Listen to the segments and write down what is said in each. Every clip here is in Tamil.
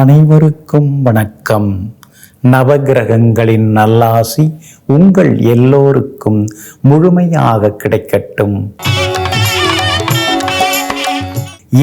அனைவருக்கும் வணக்கம். நவகிரகங்களின் நல்லாசி உங்கள் எல்லோருக்கும் முழுமையாக கிடைக்கட்டும்.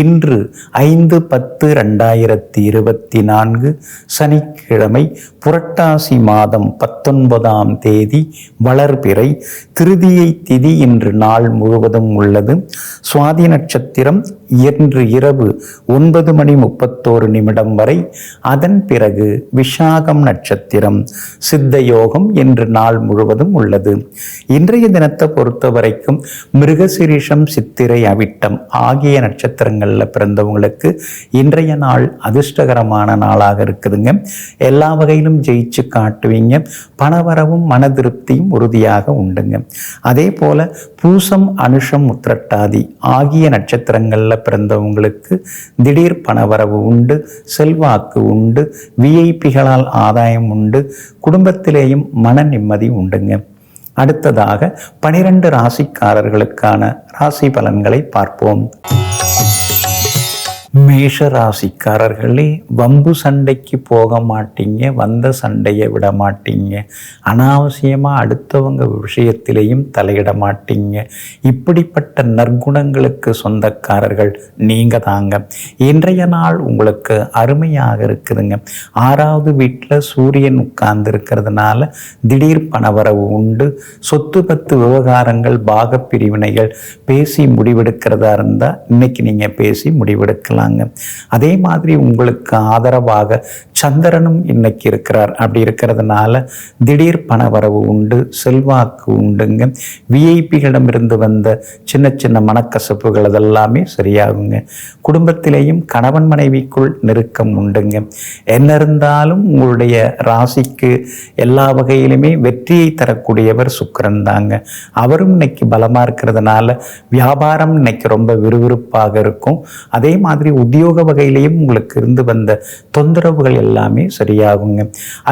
இன்று ஐந்து பத்து ரெண்டாயிரத்தி இருபத்தி நான்கு சனிக்கிழமை புரட்டாசி மாதம் பத்தொன்பதாம் தேதி வளர்பிறை திருதியை திதி இன்று நாள் முழுவதும் உள்ளது. சுவாதி நட்சத்திரம் இன்று இரவு ஒன்பது மணி முப்பத்தோரு நிமிடம் வரை அதன் பிறகு விஷாகம் நட்சத்திரம். சித்த யோகம் என்று நாள் முழுவதும் உள்ளது. இன்றைய தினத்தை பொறுத்த வரைக்கும் மிருகசிரீஷம் சித்திரை அவிட்டம் ஆகிய நட்சத்திரங்களில் பிறந்தவங்களுக்கு இன்றைய நாள் அதிர்ஷ்டகரமான நாளாக இருக்குதுங்க. எல்லா வகையிலும் ஜெயிச்சு காட்டுவீங்க. பணவரவும் மன திருப்தியும் உறுதியாக உண்டுங்க. அதே போல பூசம் அனுஷம் உத்திரட்டாதி ஆகிய நட்சத்திரங்களில் பிறந்தவங்களுக்கு திடீர் பணவரவு உண்டு செல்வாக்கு உண்டு விஐபிகளால் ஆதாயம் உண்டு குடும்பத்திலேயும் மன நிம்மதி உண்டுங்க. அடுத்ததாக பனிரெண்டு ராசிக்காரர்களுக்கான ராசி பலன்களை பார்ப்போம். மேஷ ராசிக்காரர்களே வம்பு சண்டைக்கு போக மாட்டீங்க வந்த சண்டையை விட மாட்டீங்க. அனாவசியமாக அடுத்தவங்க விஷயத்திலையும் தலையிட மாட்டீங்க. இப்படிப்பட்ட நற்குணங்களுக்கு சொந்தக்காரர்கள் நீங்கள் தாங்க. இன்றைய நாள் உங்களுக்கு அருமையாக இருக்குதுங்க. ஆறாவது வீட்டில் சூரியன் உட்கார்ந்து இருக்கிறதுனால திடீர் பணவரவு உண்டு. சொத்து பத்து விவகாரங்கள் பாக பிரிவினைகள் பேசி முடிவெடுக்கிறதா இருந்தால் இன்னைக்கு நீங்கள் பேசி முடிவெடுக்கலாம். சொல்லலாங்க அதே மாதிரி உங்களுக்கு ஆதரவாக சந்திரனும் இன்னைக்கு இருக்கிறார். அப்படி இருக்கிறதுனால திடீர் பணவரவு உண்டு செல்வாக்கு உண்டுங்க. விஐபிகளிடமிருந்து வந்த சின்ன சின்ன மனக்கசப்புகள் அதெல்லாமே சரியாகுங்க. குடும்பத்திலேயும் கணவன் மனைவிக்குள் நெருக்கம் உண்டுங்க. என்ன இருந்தாலும் உங்களுடைய ராசிக்கு எல்லா வகையிலுமே வெற்றியை தரக்கூடியவர் சுக்கிரன் தாங்க. அவரும் இன்னைக்கு பலமா இருக்கிறதுனால வியாபாரம் இன்னைக்கு ரொம்ப விறுவிறுப்பாக இருக்கும். அதே மாதிரி உத்தியோக வகையிலையும் உங்களுக்கு இருந்து வந்த தொந்தரவுகள் எல்லாமே சரியாகுங்க.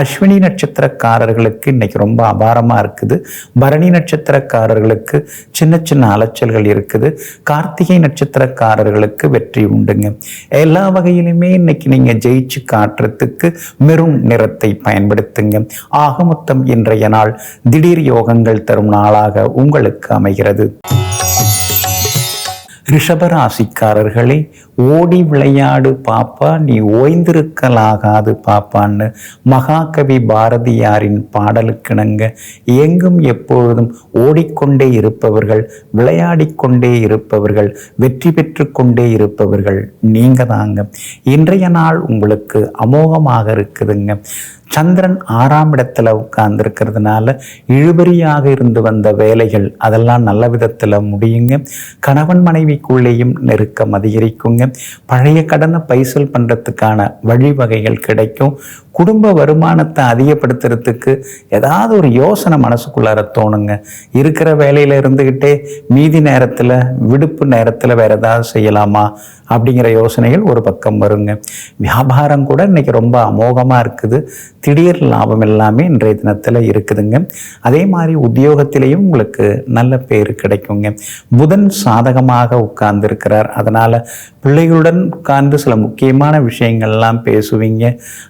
அஸ்வினி நட்சத்திரக்காரர்களுக்கு இன்னைக்கு ரொம்ப அபாரமா இருக்குது. பரணி நட்சத்திரக்காரர்களுக்கு சின்ன சின்ன அலைச்சல்கள் இருக்குது. கார்த்திகை நட்சத்திரக்காரர்களுக்கு வெற்றி உண்டுங்க. எல்லா வகையிலுமே இன்னைக்கு நீங்க ஜெயிச்சு காட்டுறதுக்கு மெரும் நிறத்தை பயன்படுத்துங்க. ஆக மொத்தம் இன்றைய நாள் திடீர் யோகங்கள் தரும் நாளாக உங்களுக்கு அமைகிறது. ரிஷபராசிக்காரர்களே ஓடி விளையாடு பாப்பா நீ ஓய்ந்திருக்கலாகாது பாப்பான்னு மகாகவி பாரதியாரின் பாடலுக்கிணங்க எங்கும் எப்பொழுதும் ஓடிக்கொண்டே இருப்பவர்கள் விளையாடிக்கொண்டே இருப்பவர்கள் வெற்றி பெற்று கொண்டே இருப்பவர்கள் நீங்க தாங்க. இன்றைய நாள் உங்களுக்கு அமோகமாக இருக்குதுங்க. சந்திரன் ஆறாம் இடத்துல உட்கார்ந்துருக்கிறதுனால இழுபறியாக இருந்து வந்த வேலைகள் அதெல்லாம் நல்ல விதத்தில் முடியுங்க. கணவன் மனைவிக்குள்ளேயும் நெருக்கம் அதிகரிக்குங்க. பழைய கடனை பைசல் பண்ணுறதுக்கான வழிவகைகள் கிடைக்கும். குடும்ப வருமானத்தை அதிகப்படுத்துறதுக்கு ஏதாவது ஒரு யோசனை மனசுக்குள்ளார தோணுங்க. இருக்கிற வேலையில் இருந்துக்கிட்டே மீதி நேரத்தில் விடுப்பு நேரத்தில் வேற ஏதாவது செய்யலாமா அப்படிங்கிற யோசனைகள் ஒரு பக்கம் வருங்க. வியாபாரம் கூட இன்னைக்கு ரொம்ப அமோகமாக இருக்குது. திடீர் லாபம் எல்லாமே இன்றைய தினத்தில் இருக்குதுங்க. அதே மாதிரி உத்தியோகத்திலையும் உங்களுக்கு நல்ல பேர் கிடைக்குங்க. புதன் சாதகமாக உட்கார்ந்து இருக்கிறார் அதனால் பிள்ளைகளுடன் உட்கார்ந்து சில முக்கியமான விஷயங்கள்லாம் பேசுவீங்க.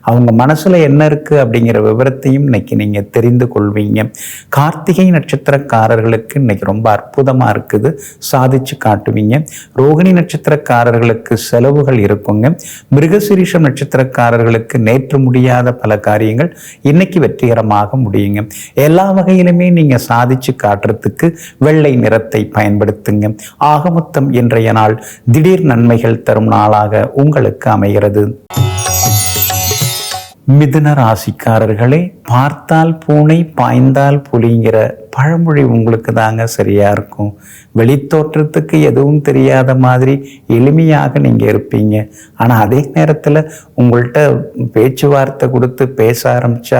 அவங்க மனசில் என்ன இருக்குது அப்படிங்கிற விவரத்தையும் இன்னைக்கு நீங்கள் தெரிந்து கொள்வீங்க. கார்த்திகை நட்சத்திரக்காரர்களுக்கு இன்னைக்கு ரொம்ப அற்புதமாக இருக்குது. சாதிச்சு காட்டுவீங்க. ரோகிணி நட்சத்திரக்காரர்களுக்கு செலவுகள் இருக்குங்க. மிருகசிரீஷம் நட்சத்திரக்காரர்களுக்கு நேற்று முடியாத பல காரியங்கள் இன்னைக்கு வெற்றிகரமாக முடியுங்க. எல்லா வகையிலுமே நீங்கள் சாதிச்சு காட்டுறதுக்கு வெள்ளை நிறத்தை பயன்படுத்துங்க. ஆகமொத்தம் இன்றைய நாள் திடீர் நன்மைகள் தரும் நாளாக உங்களுக்கு அமைகிறது. மிதுன ராசிக்காரர்களே பார்த்தால் பூனை பாய்ந்தால் புலிங்கிற பழமொழி உங்களுக்கு தாங்க சரியாக இருக்கும். வெளித்தோற்றத்துக்கு எதுவும் தெரியாத மாதிரி எளிமையாக நீங்கள் இருப்பீங்க. ஆனால் அதே நேரத்தில் உங்கள்கிட்ட பேச்சுவார்த்தை கொடுத்து பேச ஆரம்பிச்சா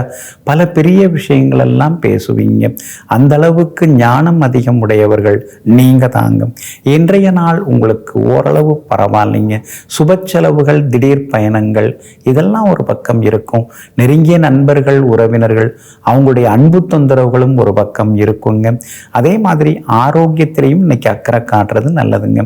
பல பெரிய விஷயங்கள் எல்லாம் பேசுவீங்க. அந்த அளவுக்கு ஞானம் அதிகம் உடையவர்கள் நீங்கள் தாங்க. இன்றைய நாள் உங்களுக்கு ஓரளவு பரவாயில்லைங்க. சுப செலவுகள் திடீர் பயணங்கள் இதெல்லாம் ஒரு பக்கம் இருக்கும். நெருங்கிய நண்பர்கள் உறவினர்கள் அவங்களுடைய அன்பு தொந்தரவுகளும் ஒரு பக்கம் இருக்கும் இருக்குங்க. அதே மாதிரி ஆரோக்கியத்திலையும் இன்னைக்கு அக்கறை காட்டுறது நல்லதுங்க.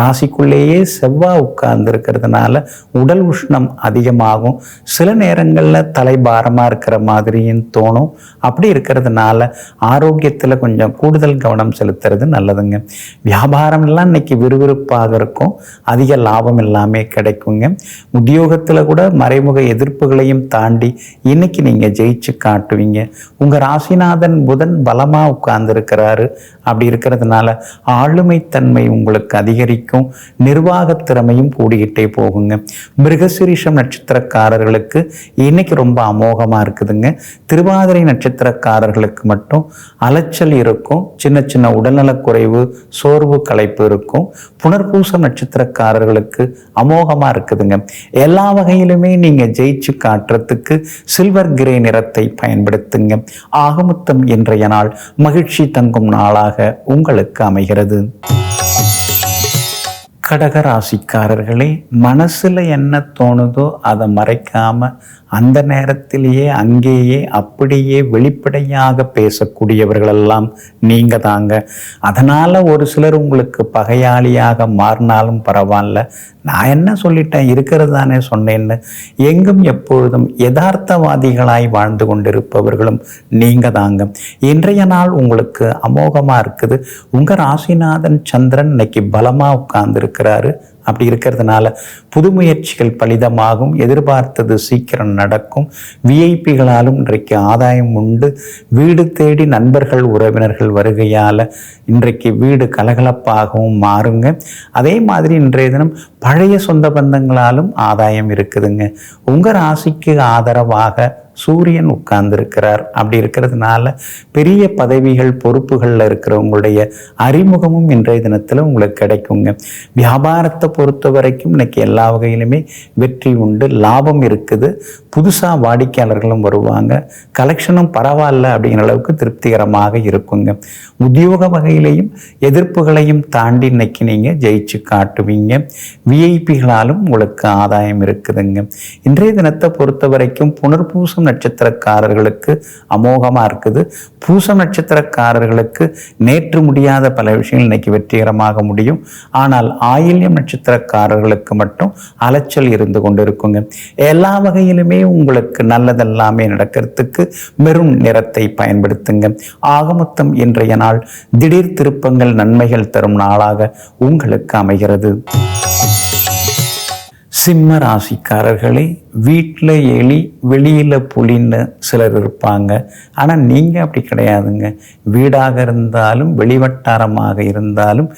ராசிக்குள்ளேயே செவ்வாய் உட்கார்ந்து இருக்கிறதுனால உடல் உஷ்ணம் அதிகமாகும். சில நேரங்களில் தலைபாரமாக இருக்கிற மாதிரியும் தோணும். அப்படி இருக்கிறதுனால ஆரோக்கியத்தில் கொஞ்சம் கூடுதல் கவனம் செலுத்துறது நல்லதுங்க. வியாபாரம்லாம் இன்னைக்கு விறுவிறுப்பாக இருக்கும். அதிக லாபம் எல்லாமே கிடைக்குங்க. உத்தியோகத்தில் கூட மறைமுக எதிர்ப்புகளையும் தாண்டி இன்னைக்கு நீங்கள் ஜெயிச்சு காட்டுவீங்க. உங்கள் ராசிநாதன் புதன் பலமாக உட்கார்ந்துருக்கிறாரு. அப்படி இருக்கிறதுனால ஆளுமைத்தன்மை உங்களுக்கு அதிகரிக்கும். நிர்வாகத் திறமையும் கூடிக்கிட்டே போகுங்க. மிருகசிரீஷம் நட்சத்திரக்காரர்களுக்கு இன்னைக்கு ரொம்ப அமோகமாக இருக்குதுங்க. திருவாதிரை நட்சத்திரக்காரர்களுக்கு மட்டும் அலைச்சல் இருக்கும். சின்ன சின்ன உடல்நலக்குறைவு சோர்வு களைப்பு இருக்கும். புனர்பூச நட்சத்திரக்காரர்களுக்கு அமோகமாக இருக்குதுங்க. எல்லா வகையிலுமே நீங்கள் ஜெயிச்சு காட்டுறதுக்கு சில்வர் கிரே நிறத்தை பயன்படுத்துங்க. ஆகமுத்தம் இன்றைய நாள் மகிழ்ச்சி தங்கும் நாளாக உங்களுக்கு அமைகிறது. கடகராசிக்காரர்களே மனசுல என்ன தோணுதோ அதை மறைக்காம அந்த நேரத்திலேயே அங்கேயே அப்படியே வெளிப்படையாக பேசக்கூடியவர்களெல்லாம் நீங்கள் தாங்க. அதனால ஒரு சிலர் உங்களுக்கு பகையாளியாக மாறினாலும் பரவாயில்ல. நான் என்ன சொல்லிட்டேன்? இருக்கிறது தானே சொன்னேன்னு எங்கும் எப்பொழுதும் யதார்த்தவாதிகளாய் வாழ்ந்து கொண்டிருப்பவர்களும் நீங்க தாங்க. இன்றைய நாள் உங்களுக்கு அமோகமா இருக்குது. உங்க ராசிநாதன் சந்திரன் இன்னைக்கு பலமா உட்கார்ந்து இருக்கிறாரு அப்படி இருக்கிறதுனால புது முயற்சிகள் பலிதமாகும் எதிர்பார்த்தது சீக்கிரம் நடக்கும். விஐபிகளாலும் இன்றைக்கு ஆதாயம் உண்டு. வீடு தேடி நண்பர்கள் உறவினர்கள் வருகையால் இன்றைக்கு வீடு கலகலப்பாகவும் மாறுங்க. அதே மாதிரி இன்றைய தினம் பழைய சொந்த பந்தங்களாலும் ஆதாயம் இருக்குதுங்க. உங்கள் ராசிக்கு ஆதரவாக சூரியன் உட்கார்ந்துருக்கிறார். அப்படி இருக்கிறதுனால பெரிய பதவிகள் பொறுப்புகளில் இருக்கிறவங்களுடைய அறிமுகமும் இன்றைய தினத்தில் உங்களுக்கு கிடைக்குங்க. வியாபாரத்தை பொறுத்த வரைக்கும் இன்னைக்கு எல்லா வகையிலுமே வெற்றி உண்டு லாபம் இருக்குது. புதுசாக வாடிக்கையாளர்களும் வருவாங்க. கலெக்ஷனும் பரவாயில்ல அப்படிங்கிற அளவுக்கு திருப்திகரமாக இருக்குங்க. உத்தியோக வகையிலையும் எதிர்ப்புகளையும் தாண்டி இன்னைக்கு நீங்கள் ஜெயிச்சு காட்டுவீங்க. விஐபிகளாலும் உங்களுக்கு ஆதாயம் இருக்குதுங்க. இன்றைய தினத்தை பொறுத்த வரைக்கும் புனர்பூசம் நட்சத்திரக்காரர்களுக்கு அமோகமாக இருக்குது. பூசம் நட்சத்திரக்காரர்களுக்கு நேற்று முடியாத பல விஷயங்கள் இன்னைக்கு வெற்றிகரமாக முடியும். ஆனால் ஆயில்யம் நட்சத்திரக்காரர்களுக்கு மட்டும் அலைச்சல் இருந்து கொண்டு இருக்குங்க எல்லா வகையிலுமே உங்களுக்கு நல்லதெல்லாமே நடக்கிறதுக்கு மெரும் நிறத்தை பயன்படுத்துங்க. ஆகமொத்தம் இன்றைய நாள் திடீர் திருப்பங்கள் நன்மைகள் தரும் நாளாக உங்களுக்கு அமைகிறது. சிம்ம ராசிக்காரர்களே வீட்டில் எலி வெளியில் புலின்னு சிலர் இருப்பாங்க. ஆனால் நீங்கள் அப்படி கிடையாதுங்க. வீடாக இருந்தாலும் வெளிவட்டாரமாக இருந்தாலும்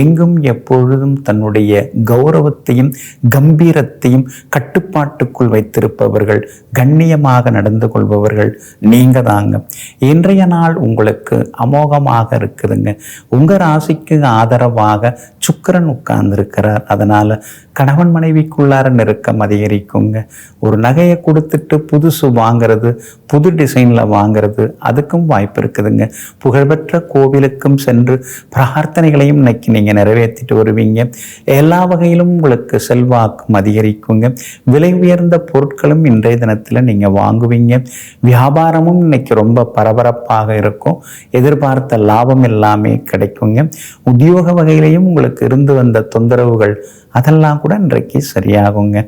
எங்கும் எப்பொழுதும் தன்னுடைய கௌரவத்தையும் கம்பீரத்தையும் கட்டுப்பாட்டுக்குள் வைத்திருப்பவர்கள் கண்ணியமாக நடந்து கொள்பவர்கள் நீங்கள் தாங்க. இன்றைய நாள் உங்களுக்கு அமோகமாக இருக்குதுங்க. உங்கள் ராசிக்கு ஆதரவாக சுக்கரன் உட்கார்ந்துருக்கிறார். அதனால் கணவன் மனைவிக்குள் உள்ளார நெருக்கம் அதிகரிக்குங்க. ஒரு நகையை கொடுத்துட்டு புதுசு வாங்கிறது புது டிசைனில் வாங்கிறது அதுக்கும் வாய்ப்பு இருக்குதுங்க. புகழ்பெற்ற கோவிலுக்கும் சென்று பிரார்த்தனைகளையும் இன்னைக்கு நீங்கள் நிறைவேற்றிட்டு வருவீங்க. எல்லா வகையிலும் உங்களுக்கு செல்வாக்கும் அதிகரிக்குங்க. விலை உயர்ந்த பொருட்களும் இன்றைய தினத்தில் நீங்கள் வாங்குவீங்க. வியாபாரமும் இன்னைக்கு ரொம்ப பரபரப்பாக இருக்கும். எதிர்பார்த்த லாபம் எல்லாமே கிடைக்குங்க. உத்தியோக வகையிலையும் உங்களுக்கு இருந்து வந்த தொந்தரவுகள் அதெல்லாம் கூட இன்றைக்கு சரியாகுங்க.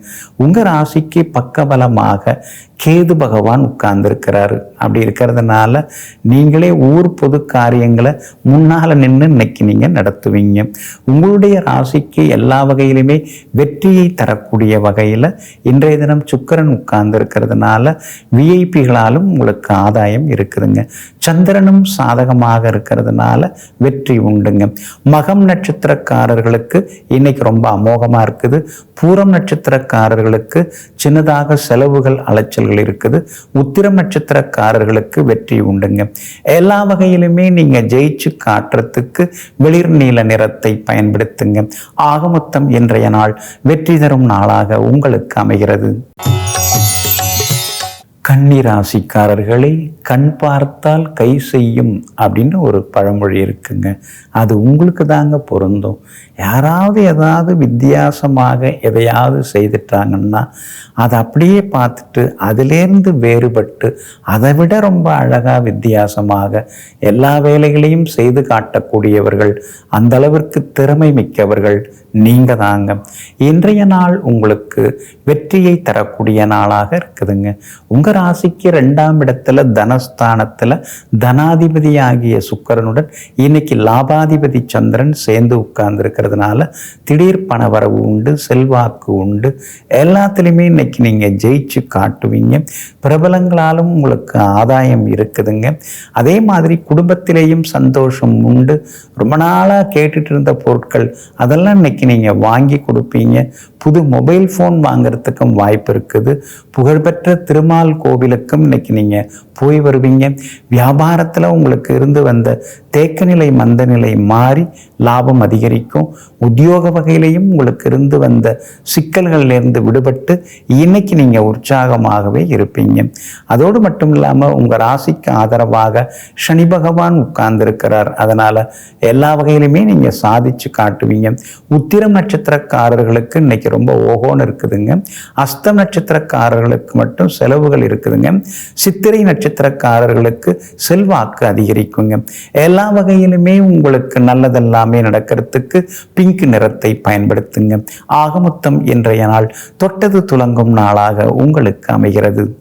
உங்கள் ராசிக்கு பக்கபலமாக கேது பகவான் உட்கார்ந்துருக்கிறாரு. அப்படி இருக்கிறதுனால நீங்களே ஊர் பொது காரியங்களை முன்னால் நின்று இன்னைக்கு நீங்கள் நடத்துவீங்க. உங்களுடைய ராசிக்கு எல்லா வகையிலுமே வெற்றியை தரக்கூடிய வகையில் இன்றைய தினம் சுக்கரன் உட்கார்ந்துருக்கிறதுனால விஐபிகளாலும் உங்களுக்கு ஆதாயம் இருக்குதுங்க. சந்திரனும் சாதகமாக இருக்கிறதுனால வெற்றி உண்டுங்க. மகம் நட்சத்திரக்காரர்களுக்கு இன்னைக்கு ரொம்ப அமோகமாக இருக்குது. பூரம் நட்சத்திரக்காரர்களுக்கு சின்னதாக செலவுகள் அலைச்சல்கள் இருக்குது. உத்திரம் நட்சத்திரக்காரர்களுக்கு வெற்றி உண்டுங்க. எல்லா வகையிலுமே நீங்க ஜெயிச்சு காட்டுறதுக்கு வெளிர் நீல நிறத்தை பயன்படுத்துங்க. ஆகமொத்தம் இன்றைய நாள் வெற்றி தரும் நாளாக உங்களுக்கு அமைகிறது. கன்னிராசிக்காரர்களே கண் பார்த்தால் கை செய்யும் அப்படின்னு ஒரு பழமொழி இருக்குங்க. அது உங்களுக்கு தாங்க பொருந்தும். யாராவது ஏதாவது வித்தியாசமாக எதையாவது செய்துட்டாங்கன்னா அதை அப்படியே பார்த்துட்டு அதிலேருந்து வேறுபட்டு அதை விட ரொம்ப அழகாக வித்தியாசமாக எல்லா வேலைகளையும் செய்து காட்டக்கூடியவர்கள் அந்த அளவிற்கு திறமை மிக்கவர்கள் நீங்க தாங்க. இன்றைய நாள் உங்களுக்கு வெற்றியை தரக்கூடிய நாளாக இருக்குதுங்க. உங்கள் ராசிக்கு ரெண்டாம் இடத்துல தனஸ்தானத்தில் தனாதிபதி ஆகிய சுக்கரனுடன் இன்னைக்கு லாபாதிபதி சந்திரன் சேர்ந்து உட்கார்ந்துருக்கிறது. இருக்கிறதுனால திடீர் பணவரவு உண்டு செல்வாக்கு உண்டு. எல்லாத்துலேயுமே இன்னைக்கு நீங்க ஜெயிச்சு காட்டுவீங்க. பிரபலங்களாலும் உங்களுக்கு ஆதாயம் இருக்குதுங்க. அதே மாதிரி குடும்பத்திலேயும் சந்தோஷம் உண்டு. ரொம்ப நாளாக கேட்டுட்டு இருந்த பொருட்கள் அதெல்லாம் இன்னைக்கு நீங்கள் வாங்கி கொடுப்பீங்க. புது மொபைல் ஃபோன் வாங்குறதுக்கும் வாய்ப்பு இருக்குது. புகழ்பெற்ற திருமால் கோவிலுக்கும் இன்னைக்கு நீங்கள் போய் வருவீங்க. வியாபாரத்தில் உங்களுக்கு இருந்து வந்த தேக்க நிலை மந்த நிலை மாறி லாபம் அதிகரிக்கும். உத்தியோக வகையிலையும் உங்களுக்கு இருந்து வந்த சிக்கல்கள்லேருந்து விடுபட்டு இன்னைக்கு நீங்கள் உற்சாகமாகவே இருப்பீங்க. அதோடு மட்டும் இல்லாமல் உங்கள் ராசிக்கு ஆதரவாக சனி பகவான் உட்கார்ந்திருக்கிறார். அதனால் எல்லா வகையிலுமே நீங்கள் சாதிச்சு காட்டுவீங்க. உத்திரம் நட்சத்திரக்காரர்களுக்கு இன்னைக்கு ரொம்ப ஓகோன்னு இருக்குதுங்க. அஸ்தம் நட்சத்திரக்காரர்களுக்கு மட்டும் செலவுகள் இருக்குதுங்க. சித்திரை நட்சத்திரக்காரர்களுக்கு செல்வாக்கு அதிகரிக்குங்க. எல்லா வகையிலுமே உங்களுக்கு நல்லதெல்லாமே நடக்கிறதுக்கு பிங்க் நிறத்தை பயன்படுத்துங்க. ஆகமொத்தம் இன்றைய நாள் தொட்டது துலங்கும் நாளாக உங்களுக்கு அமைகிறது.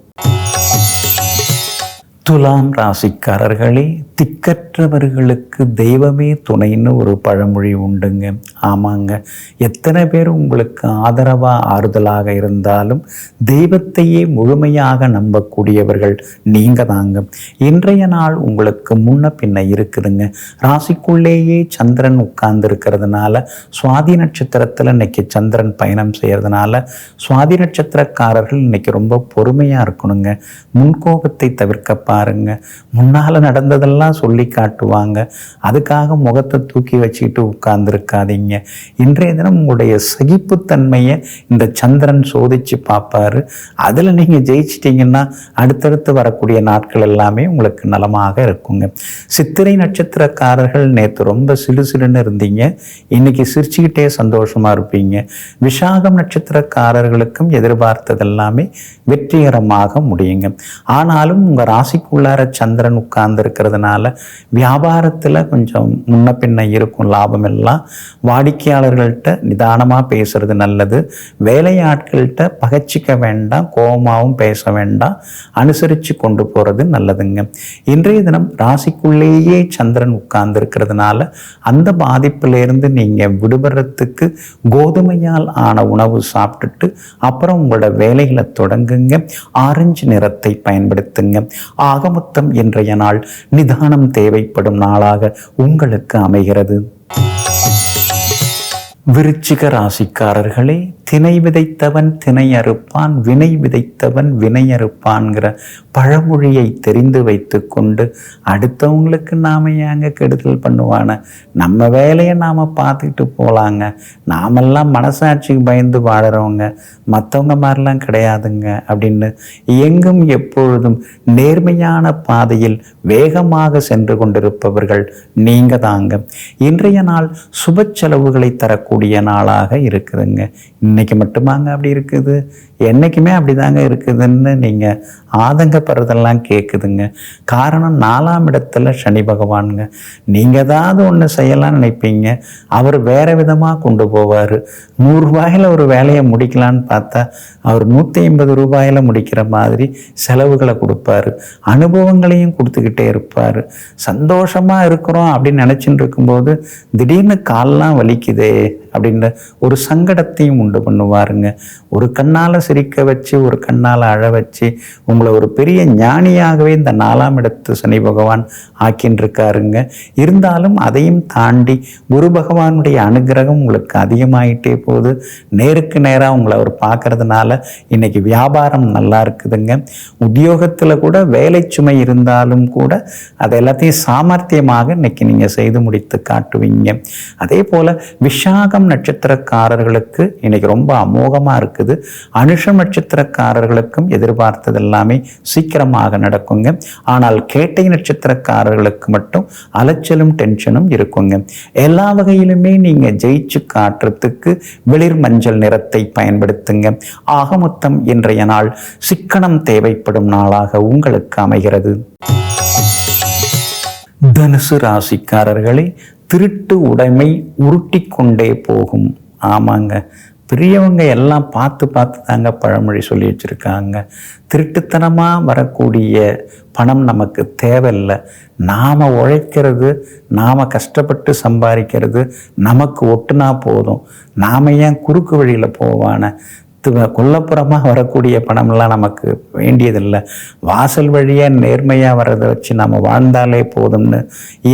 துலாம் ராசிக்காரர்களே திக்கற்றவர்களுக்கு தெய்வமே துணைன்னு ஒரு பழமொழி உண்டுங்க. ஆமாங்க. எத்தனை பேர் உங்களுக்கு ஆதரவாக ஆறுதலாக இருந்தாலும் தெய்வத்தையே முழுமையாக நம்பக்கூடியவர்கள் நீங்கள் தாங்க இன்றைய நாள் உங்களுக்கு முன்ன பின்ன இருக்குதுங்க. ராசிக்குள்ளேயே சந்திரன் உட்கார்ந்து இருக்கிறதுனால சுவாதி நட்சத்திரத்தில் இன்னைக்கு சந்திரன் பயணம் செய்யறதுனால சுவாதி நட்சத்திரக்காரர்கள் இன்னைக்கு ரொம்ப பொறுமையாக இருக்கணுங்க. முன்கோபத்தை தவிர்க்க பாருங்க. முன்னால் நடந்ததெல்லாம் சொல்லி காட்டுவாங்க அதுக்காக முகத்தை தூக்கி வச்சுக்கிட்டு உட்கார்ந்துருக்காதீங்க. இன்றைய தினம் உங்களுடைய சகிப்புத்தன்மையை இந்த சந்திரன் சோதிச்சு பார்ப்பாரு. அதில் நீங்கள் ஜெயிச்சிட்டிங்கன்னா அடுத்தடுத்து வரக்கூடிய நாட்கள் எல்லாமே உங்களுக்கு நலமாக இருக்குங்க. சித்திரை நட்சத்திரக்காரர்கள் நேற்று ரொம்ப சிறு சிறுன்னு இருந்தீங்க. இன்னைக்கு சிரிச்சுக்கிட்டே சந்தோஷமா இருப்பீங்க. விஷாகம் நட்சத்திரக்காரர்களுக்கும் எதிர்பார்த்ததெல்லாமே வெற்றிகரமாக முடியுங்க. ஆனாலும் உங்கள் ராசிக்குள்ளார சந்திரன் உட்கார்ந்து இருக்கிறதுனால வியாபாரத்தில் கொஞ்சம் முன்ன பின்ன இருக்கும் லாபம் எல்லாம் வாடிக்கையாளர்கள்ட்ட நிதானமாக பேசுறது நல்லது. வேலையாட்கள்கிட்ட பகச்சிக்க வேண்டாம் கோபமாகவும் பேச வேண்டாம். அனுசரித்து கொண்டு போகிறது நல்லதுங்க. இன்றைய தினம் ராசிக்குள்ளேயே சந்திரன் உட்கார்ந்து இருக்கிறதுனால அந்த பாதிப்பிலிருந்து நீங்கள் விடுபடுறதுக்கு கோதுமையால் ஆன உணவு சாப்பிட்டுட்டு அப்புறம் உங்களோட வேலைகளை தொடங்குங்க. ஆரஞ்சு நிறத்தை பயன்படுத்துங்க. ஆகமொத்தம் இன்றைய நாள் நிதானம் தேவைப்படும் நாளாக உங்களுக்கு அமைகிறது. விருச்சிக ராசிக்காரர்களே தினை விதைத்தவன் தினை அறுப்பான் வினை விதைத்தவன் வினை அறுப்பான்கிற பழமொழியை தெரிந்து வைத்து கொண்டு அடுத்தவங்களுக்கு நாம் ஏங்க கெடுதல் பண்ணுவான? நம்ம வேலையை நாம் பார்த்துக்கிட்டு போகலாங்க நாமெல்லாம் மனசாட்சிக்கு பயந்து வாழறவங்க. மற்றவங்க மாதிரிலாம் கிடையாதுங்க அப்படின்னு எங்கும் எப்பொழுதும் நேர்மையான பாதையில் வேகமாக சென்று கொண்டிருப்பவர்கள் நீங்க தாங்க இன்றைய நாள் சுப செலவுகளை தரக்கூடிய நாளாக இருக்குதுங்க. இன்னைக்கு மட்டுமாங்க அப்படி இருக்குது? என்னைக்குமே அப்படிதாங்க இருக்குதுன்னு நீங்கள் ஆதங்கப்படுறதெல்லாம் கேட்குதுங்க காரணம் நாலாம் இடத்துல சனி பகவானுங்க. நீங்கள் ஏதாவது ஒன்று செய்யலாம்னு நினைப்பீங்க. அவர் வேற விதமாக கொண்டு போவார். நூறுரூபாயில் ஒரு வேலையை முடிக்கலான்னு பார்த்தா அவர் நூற்றி ஐம்பது ரூபாயில் முடிக்கிற மாதிரி செலவுகளை கொடுப்பாரு. அனுபவங்களையும் கொடுத்துக்கிட்டே இருப்பார். சந்தோஷமாக இருக்கிறோம் அப்படின்னு நினச்சின்னு இருக்கும்போது திடீர்னு கால்லாம் வலிக்குதே. அப்படின்ற ஒரு சங்கடத்தையும் உண்டு பண்ணுவாருங்க. ஒரு கண்ணால் சிரிக்க வச்சு ஒரு கண்ணால் அழ வச்சு உங்களை ஒரு பெரிய ஞானியாகவே இந்த நாலாம் இடத்து சனி பகவான் ஆக்கின்றிருக்காருங்க. இருந்தாலும் அதையும் தாண்டி குரு பகவானுடைய அனுகிரகம் உங்களுக்கு அதிகமாயிட்டே போகுது. நேருக்கு நேராக உங்களை அவர் பார்க்கறதுனால இன்னைக்கு வியாபாரம் நல்லா இருக்குதுங்க. உத்தியோகத்தில் கூட வேலை சுமை இருந்தாலும் கூட அது எல்லாத்தையும் சாமர்த்தியமாக இன்னைக்கு நீங்கள் செய்து முடித்து காட்டுவீங்க. அதே போல் விஷாகம் நட்சத்திரக்காரர்களுக்கு இன்னைக்கு ரொம்ப அமோகமாக இருக்குது. அனுஷம் நட்சத்திரக்காரர்களுக்கும் எதிர்பார்த்தது எல்லாமே சீக்கிரமாக நடக்குங்க. ஆனால் கேட்டை நட்சத்திரக்காரர்களுக்கு மட்டும் அலைச்சலும் டென்ஷனும் இருக்குங்க. எல்லா வகையிலுமே நீங்கள் ஜெயிச்சு காட்டுறதுக்கு வெளிர் மஞ்சள் நிறத்தை பயன்படுத்துங்க. ஆக மொத்தம் இன்றைய நாள் சிக்கனம் தேவைப்படும் நாளாக உங்களுக்கு அமைகிறது. தனுசு ராசிக்காரர்களே திருட்டு உடைமை உருட்டி கொண்டே போகும். ஆமாங்க. பெரியவங்க எல்லாம் பார்த்து பார்த்து தாங்க பழமொழி சொல்லி வச்சுருக்காங்க. திருட்டுத்தனமாக வரக்கூடிய பணம் நமக்கு தேவையில்லை. நாம் உழைக்கிறது நாம் கஷ்டப்பட்டு சம்பாதிக்கிறது நமக்கு ஒட்டுனா போதும். நாம் ஏன் குறுக்கு வழியில் போவான? கொல்லப்புறமாக வரக்கூடிய பணம்லாம் நமக்கு வேண்டியதில்லை. வாசல் வழியாக நேர்மையாக வர்றதை வச்சு நம்ம வாழ்ந்தாலே போதும்னு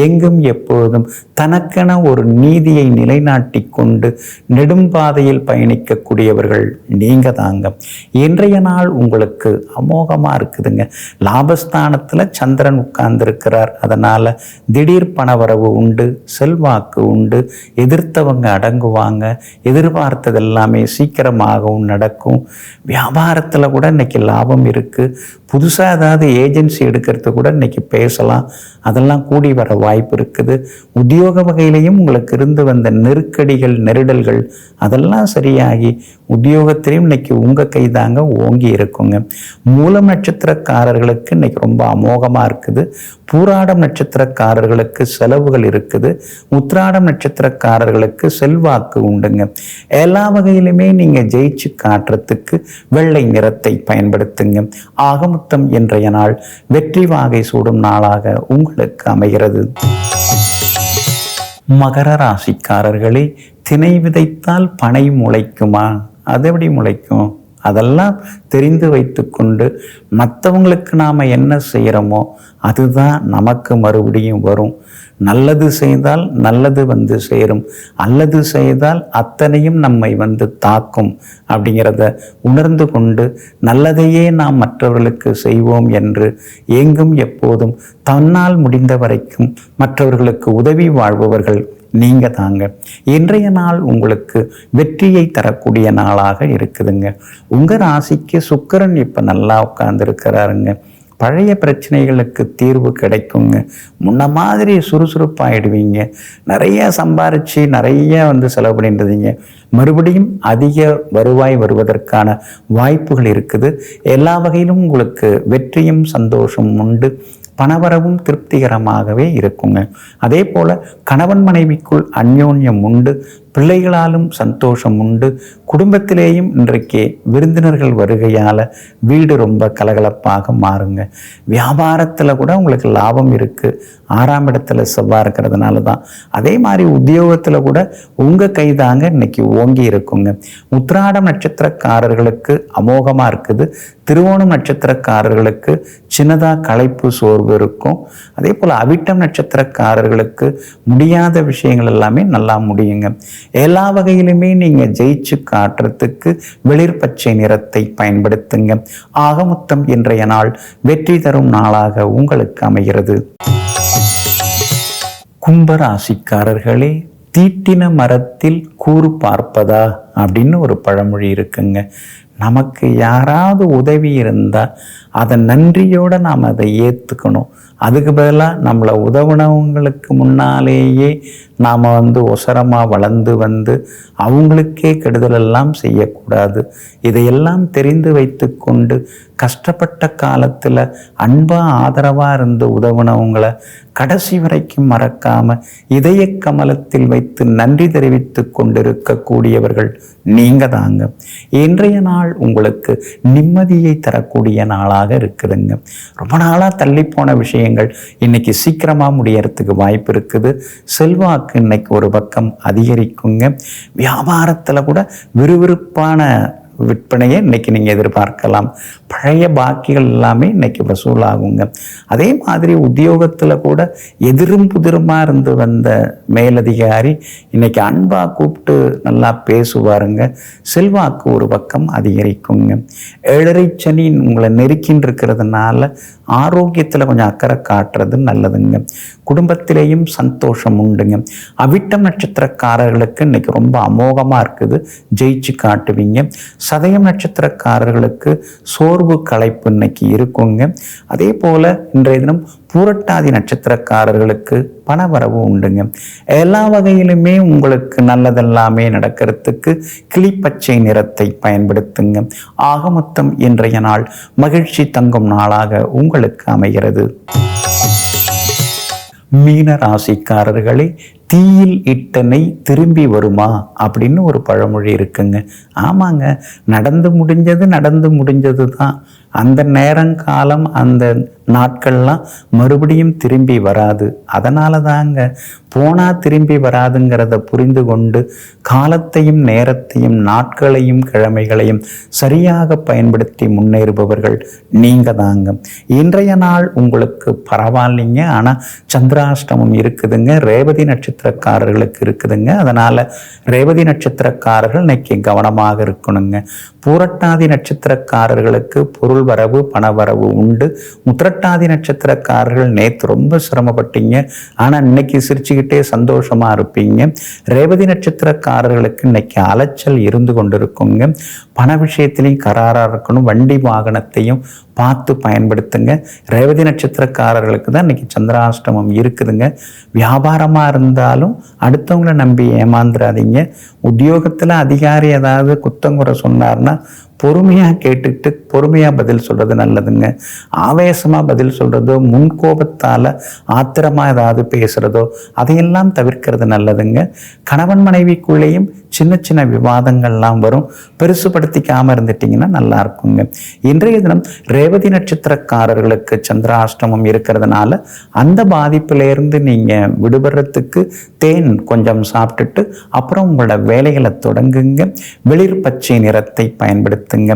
எங்கும் எப்போதும் தனக்கென ஒரு நீதியை நிலைநாட்டி கொண்டு நெடும்பாதையில் பயணிக்கக்கூடியவர்கள் நீங்கள் தாங்க. இன்றைய நாள் உங்களுக்கு அமோகமாக இருக்குதுங்க. லாபஸ்தானத்தில் சந்திரன் உட்கார்ந்துருக்கிறார். அதனால் திடீர் பணவரவு உண்டு செல்வாக்கு உண்டு எதிர்த்தவங்க அடங்குவாங்க. எதிர்பார்த்தது எல்லாமே சீக்கிரமாகவும் நடக்கும். வியாபாரத்தில் கூட இன்னைக்கு லாபம் இருக்குது புதுசாக ஏதாவது ஏஜென்சி எடுக்கிறது கூட இன்னைக்கு பேசலாம். அதெல்லாம் கூடி வர வாய்ப்பு இருக்குது. உத்தியோக வகையிலையும் உங்களுக்கு இருந்து வந்த நெருக்கடிகள் நெருடல்கள் அதெல்லாம் சரியாகி உத்தியோகத்திலையும் இன்னைக்கு உங்கள் கை தாங்க ஓங்கி இருக்குங்க. மூல நட்சத்திரக்காரர்களுக்கு இன்னைக்கு ரொம்ப அமோகமாக இருக்குது. பூராடம் நட்சத்திரக்காரர்களுக்கு செலவுகள் இருக்குது. உத்ராடம் நட்சத்திரக்காரர்களுக்கு செல்வாக்கு உண்டுங்க. எல்லா வகையிலுமே நீங்கள் ஜெயிச்சு காட்டுறதுக்கு வெள்ளை நிறத்தை பயன்படுத்துங்க. ஆகமுத்தம் இன்றைய நாள் வெற்றி வாகை சூடும் நாளாக உங்களுக்கு அமைகிறது. மகர ராசிக்காரர்களே திணை விதைத்தால் பனை முளைக்குமா? அது எப்படி முளைக்கும்? அதெல்லாம் தெரிந்து வைத்துக்கொண்டு மற்றவங்களுக்கு நாம் என்ன செய்கிறோமோ அதுதான் நமக்கு மறுபடியும் வரும். நல்லது செய்தால் நல்லது வந்து சேரும். அல்லது செய்தால் அத்தனையும் நம்மை வந்து தாக்கும் அப்படிங்கிறத உணர்ந்து கொண்டு நல்லதையே நாம் மற்றவர்களுக்கு செய்வோம் என்று எங்கும் எப்போதும் தன்னால் முடிந்த வரைக்கும் மற்றவர்களுக்கு உதவி வாழ்பவர்கள் நீங்க தாங்க. இன்றைய நாள் உங்களுக்கு வெற்றியை தரக்கூடிய நாளாக இருக்குதுங்க. உங்க ராசிக்கு சுக்கரன் இப்ப நல்லா உட்கார்ந்துருக்கிறாருங்க. பழைய பிரச்சனைகளுக்கு தீர்வு கிடைக்குங்க. முன்ன மாதிரி சுறுசுறுப்பாகிடுவீங்க நிறைய சம்பாரித்து நிறைய வந்து செலவு பண்ணிட்டுருந்தீங்க. மறுபடியும் அதிக வருவாய் வருவதற்கான வாய்ப்புகள் இருக்குது. எல்லா வகையிலும் உங்களுக்கு வெற்றியும் சந்தோஷமும் உண்டு. பணவரவும் திருப்திகரமாகவே இருக்குங்க. அதே போல் கணவன் மனைவிக்குள் அந்யோன்யம் உண்டு. பிள்ளைகளாலும் சந்தோஷம் உண்டு குடும்பத்திலேயும் இன்றைக்கு விருந்தினர்கள் வருகையால் வீடு ரொம்ப கலகலப்பாக மாறுங்க. வியாபாரத்தில் கூட உங்களுக்கு லாபம் இருக்குது ஆறாம் இடத்துல செவ்வாய் இருக்கிறதுனால தான். அதே மாதிரி உத்தியோகத்தில் கூட உங்கள் கைதாங்க இன்னைக்கு ஓங்கி இருக்குங்க. உத்ராடம் நட்சத்திரக்காரர்களுக்கு அமோகமாக இருக்குது. திருவோணம் நட்சத்திரக்காரர்களுக்கு சின்னதாக களைப்பு சோர்வு இருக்கும். அதே போல் அவிட்டம் நட்சத்திரக்காரர்களுக்கு முடியாத விஷயங்கள் எல்லாமே நல்லா முடியுங்க. எல்லா வகையிலுமே நீங்கள் ஜெயிச்சு காட்டுறதுக்கு வெளிர் பச்சை நிறத்தை பயன்படுத்துங்க. ஆகமொத்தம் இன்றைய நாள் வெற்றி தரும் நாளாக உங்களுக்கு அமைகிறது. கும்பராசிக்காரர்களே தீட்டின மரத்தில் கூறு பார்ப்பதா அப்படின்னு ஒரு பழமொழி இருக்குங்க. நமக்கு யாராவது உதவி இருந்தால் அதை நன்றியோடு நாம் அதை ஏற்றுக்கணும் அதுக்கு பதிலாக நம்மளை உதவுனவங்களுக்கு முன்னாலேயே நாம் வந்து ஒசரமாக வளர்ந்து வந்து அவங்களுக்கே கெடுதலெல்லாம் செய்யக்கூடாது. இதையெல்லாம் தெரிந்து வைத்து கொண்டு கஷ்டப்பட்ட காலத்தில் அன்பாக ஆதரவாக இருந்து உதவுனவங்களை கடைசி வரைக்கும் மறக்காமல் இதய கமலத்தில் வைத்து நன்றி தெரிவித்து கொண்டிருக்கக்கூடியவர்கள் நீங்கள் தாங்க. இன்றைய நாள் உங்களுக்கு நிம்மதியை தரக்கூடிய நாளாக இருக்குதுங்க. ரொம்ப நாளாக தள்ளிப்போன விஷயங்கள் விஷயங்கள் இன்னைக்கு சீக்கிரமாக முடியறதுக்கு வாய்ப்பு இருக்குது. செல்வாக்கு இன்னைக்கு ஒரு பக்கம் அதிகரிக்குங்க. வியாபாரத்தில் கூட விறுவிறுப்பான விற்பனையை இன்னைக்கு நீங்கள் எதிர்பார்க்கலாம். பழைய பாக்கிகள் எல்லாமே இன்னைக்கு வசூலாகுங்க. அதே மாதிரி உத்தியோகத்தில் கூட எதிரும் புதிருமாக இருந்து வந்த மேலதிகாரி இன்னைக்கு அன்பாக கூப்பிட்டு நல்லா பேசுவாருங்க. செல்வாக்கு ஒரு பக்கம் அதிகரிக்குங்க. ஏழரை சனி உங்களை நெருக்கின்னு இருக்கிறதுனால ஆரோக்கியத்தில் கொஞ்சம் அக்கறை காட்டுறது நல்லதுங்க. குடும்பத்திலேயும் சந்தோஷம் உண்டுங்க. அவிட்டம் நட்சத்திரக்காரர்களுக்கு இன்னைக்கு ரொம்ப அமோகமாக இருக்குது. ஜெயிச்சு காட்டுவீங்க. சதயம் நட்சத்திரக்காரர்களுக்கு சோர்வு களைப்பு இன்னைக்கு இருக்குங்க. அதே போல் இன்றைய தினம் பூரட்டாதி நட்சத்திரக்காரர்களுக்கு பணவரவு உண்டுங்க. எல்லா வகையிலுமே உங்களுக்கு நல்லதெல்லாமே நடக்கிறதுக்கு கிளிப்பச்சை நிறத்தை பயன்படுத்துங்க. ஆகமொத்தம் இன்றைய நாள் மகிழ்ச்சி தங்கும் நாளாக உங்களுக்கு அமைகிறது. மீன ராசிக்காரர்களே தீயில் இட்டனை திரும்பி வருமா? அப்படின்னு ஒரு பழமொழி இருக்குங்க. ஆமாங்க நடந்து முடிஞ்சது நடந்து முடிஞ்சது தான் அந்த நேரங்காலம் அந்த நாட்கள்லாம் மறுபடியும் திரும்பி வராது. அதனால தாங்க போனா திரும்பி வராதுங்கிறத புரிந்து கொண்டு காலத்தையும் நேரத்தையும் நாட்களையும் கிழமைகளையும் சரியாக பயன்படுத்தி முன்னேறுபவர்கள் நீங்கள் தாங்க இன்றைய நாள் உங்களுக்கு பரவாயில்லைங்க. ஆனால் சந்திராஷ்டமம் இருக்குதுங்க. ரேவதி நட்சத்திரக்காரர்களுக்கு இருக்குதுங்க. அதனால் ரேவதி நட்சத்திரக்காரர்கள் இன்னைக்கு கவனமாக இருக்கணுங்க. பூரட்டாதி நட்சத்திரக்காரர்களுக்கு பொருள் வரவு பண வரவு உண்டு. புரட்டாதி நட்சத்திரக்காரர்கள் நேற்று ரொம்ப சிரமப்பட்டீங்க. ஆனால் இன்னைக்கு சிரிச்சுக்கிட்டே சந்தோஷமாக இருப்பீங்க. ரேவதி நட்சத்திரக்காரர்களுக்கு இன்னைக்கு அலைச்சல் இருந்து கொண்டிருக்குங்க. பண விஷயத்திலையும் கராராக இருக்கணும். வண்டி வாகனத்தையும் பார்த்து பயன்படுத்துங்க. ரேவதி நட்சத்திரக்காரர்களுக்கு தான் இன்னைக்கு சந்திராஷ்டமம் இருக்குதுங்க. வியாபாரமாக இருந்தாலும் அடுத்தவங்கள நம்பி ஏமாந்துடாதீங்க உத்தியோகத்தில் அதிகாரி ஏதாவது குத்தங்குறை சொன்னார்னா பொறுமையாக கேட்டுட்டு பொறுமையாக பதில் சொல்கிறது நல்லதுங்க. ஆவேசமாக பதில் சொல்கிறதோ முன்கோபத்தால் ஆத்திரமாக ஏதாவது பேசுகிறதோ அதையெல்லாம் தவிர்க்கிறது நல்லதுங்க. கணவன் மனைவிக்குள்ளேயும் சின்ன சின்ன விவாதங்கள்லாம் வரும். பெருசுபடுத்திக்காமல் இருந்துட்டிங்கன்னா நல்லா இருக்குங்க இன்றைய தினம் ரேவதி நட்சத்திரக்காரர்களுக்கு சந்திராஷ்டமம் இருக்கிறதுனால அந்த பாதிப்பிலேருந்து நீங்கள் விடுபடுறதுக்கு தேன் கொஞ்சம் சாப்பிட்டுட்டு அப்புறம் உங்களோட வேலைகளை தொடங்குங்க. வெளிர் பச்சை நிறத்தை பயன்படுத்துங்க.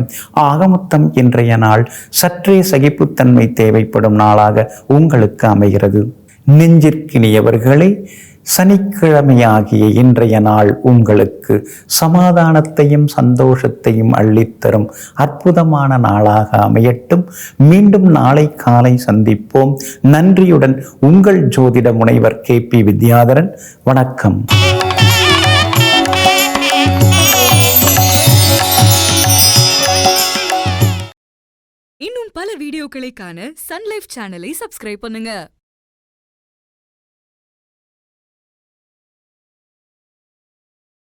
ஆகமொத்தம் இன்றைய நாள் சற்றே சகிப்புத்தன்மை தேவைப்படும் நாளாக உங்களுக்கு அமைகிறது. நெஞ்சிற்கினியவர்களை சனிக்கிழமையாகிய இன்றைய நாள் உங்களுக்கு சமாதானத்தையும் சந்தோஷத்தையும் அள்ளித்தரும். அற்புதமான நாளாக அமையட்டும். மீண்டும் நாளை காலை சந்திப்போம். நன்றியுடன் உங்கள் ஜோதிட முனைவர் கே பி வித்யாதரன். வணக்கம். இன்னும் பல வீடியோக்களை காண சன்லைஃப் சேனலை சப்ஸ்கிரைப் பண்ணுங்க.